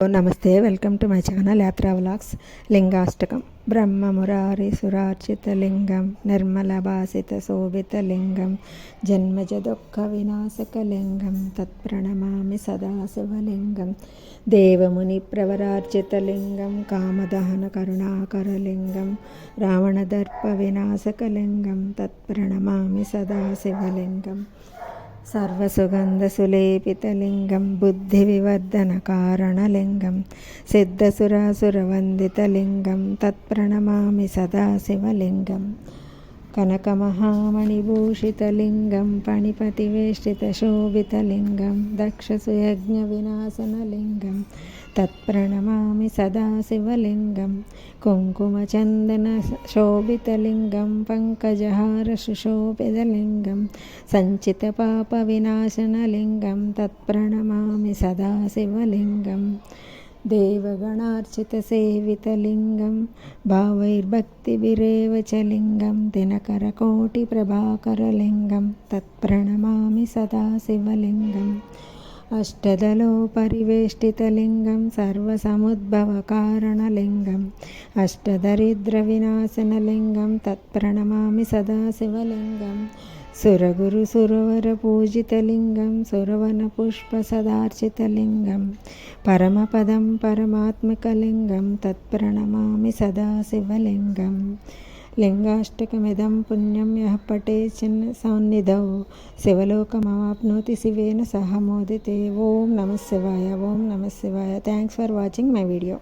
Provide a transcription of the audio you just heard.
నమస్తే welcome to my channel Yatra vlogs. Lingashtakam. బ్రహ్మ మురారి సురార్చిత లింగం నిర్మల భాసిత శోభిత లింగం జన్మజ దుఃఖ వినాశక లింగం తత్ప్రణమామి సదాశివలింగం దేవముని ప్రవరార్చిత లింగం కామదహన కరుణాకర లింగం రావణదర్ప వినాశక లింగం తత్ప్రణమామి సదాశివలింగం. సర్వసుగంధసులేపితలింగం బుద్ధివివర్ధనకారణలింగం సిద్ధసురాసురవందితలింగం తత్ప్రణమామి సదాశివలింగం. కనకమహామణిభూషితలింగం పణిపతివేష్టితశోభితలింగం దక్షసుయజ్ఞవినాశనలింగం తత్ప్రణమామి సదాశివలింగం కుంకుమచందన శోభితలింగం పంకజహార సుశోభితలింగం వినాశనలింగం తత్ప్రణమామి సదాశివలింగం देवगणार्चितसेवितलिङ्गं भावैर्भक्तिभिरेव च लिङ्गं दिनकरकोटिप्रभाकरलिङ्गं तत्प्रणमामि सदा शिवलिङ्गम् అష్టదలో పరివేష్టితలింగం సర్వసముద్భవకారణలింగం అష్టదరిద్రవినాశనలింగం తత్ప్రణమామి సదాశివలింగం సురగురు సురవర పూజితలింగం సురవన పుష్ప సదార్చితలింగం పరమపదం పరమాత్మకలింగం తత్ప్రణమామి సదాశివలింగం లింగాష్టకమిదం పుణ్యం యః పటే చిన్న సన్నిధౌ. శివలోకమాప్నోతి శివేన సహ మోదితే. ఓం నమ శివాయ ఓం నమ శివాయ. Thanks for watching my video